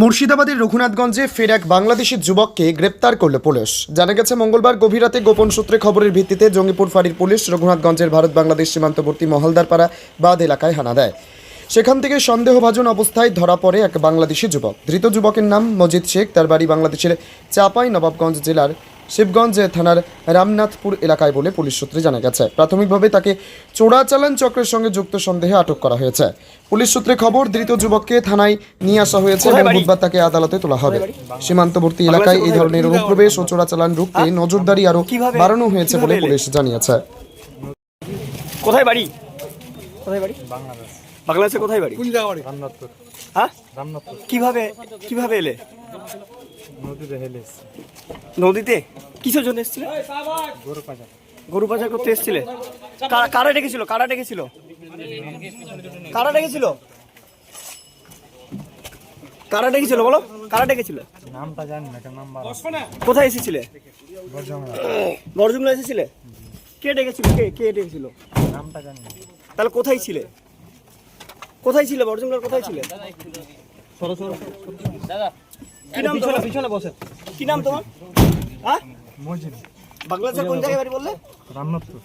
মুর্শিদাবাদের রঘুনাথগঞ্জে ফের এক বাংলাদেশি যুবককে গ্রেপ্তার করল পুলিশ। জানা গেছে, মঙ্গলবার গভীর রাতে গোপন সূত্রে খবরের ভিত্তিতে জঙ্গিপুর ফাঁড়ির পুলিশ রঘুনাথগঞ্জের ভারত বাংলাদেশ সীমান্তবর্তী মহলদারপাড়া বাদ এলাকায় হানা দেয়। সেখান থেকে সন্দেহভাজন অবস্থায় ধরা পড়ে এক বাংলাদেশি যুবক। ধৃত যুবকের নাম মজিদ শেখ। তার বাড়ি বাংলাদেশের চাপাই নবাবগঞ্জ জেলার শিবগঞ্জ থানার রামনাথপুর এলাকায় বলে পুলিশ সূত্রে জানা গেছে। প্রাথমিকভাবে তাকে চোরাচালান চক্রের সঙ্গে যুক্ত সন্দেহে আটক করা হয়েছে। পুলিশ সূত্রে খবর ধৃত যুবককে থানায় নিয়ে আসা হয়েছে এবং বুধবার তাকে আদালতে তোলা হবে। সীমান্তবর্তী এলাকায় এই ধরনের অনুপ্রবেশ ও চোরাচালান রুখতে নজরদারি আরও বাড়ানো হয়েছে বলে পুলিশ জানিয়েছে। কোথায় বাড়ি? কোথায় বাড়ি? বাংলাদেশ। বাংলাদেশে কোথায় বাড়ি? কোন জায়গা বাড়ি। রামনাথপুর হ্যাঁ? রামনাথপুর কীভাবে কীভাবে এলে? নদীতে হেলে নদীতে? কিসের জন্য এসেছিলে? গরু পাচার। গরু পাচার করতে এসেছিলে? কারা- কারা ডেকেছিল? কারা ডেকেছিল? কারা ডেকেছিল? কারা ডেকেছিল বলো? কারা ডেকেছিল? নামটা জানি না কেন নাম কোথায় এসেছিলে? বরজুমলা এসেছিলে? কে ডেকেছিল? কে কে ডেকেছিল? নামটা জানি না। তাহলে কোথায় ছিলে? কোথায় ছিলে বরজুমলার কোথায় ছিলে? কি নাম তোমার? পিছনে বসে। কি নাম তোমার? হ্যাঁ? মজিদ। বাংলাদেশের কোন জায়গায় বাড়ি বললে? রামনাথপুর।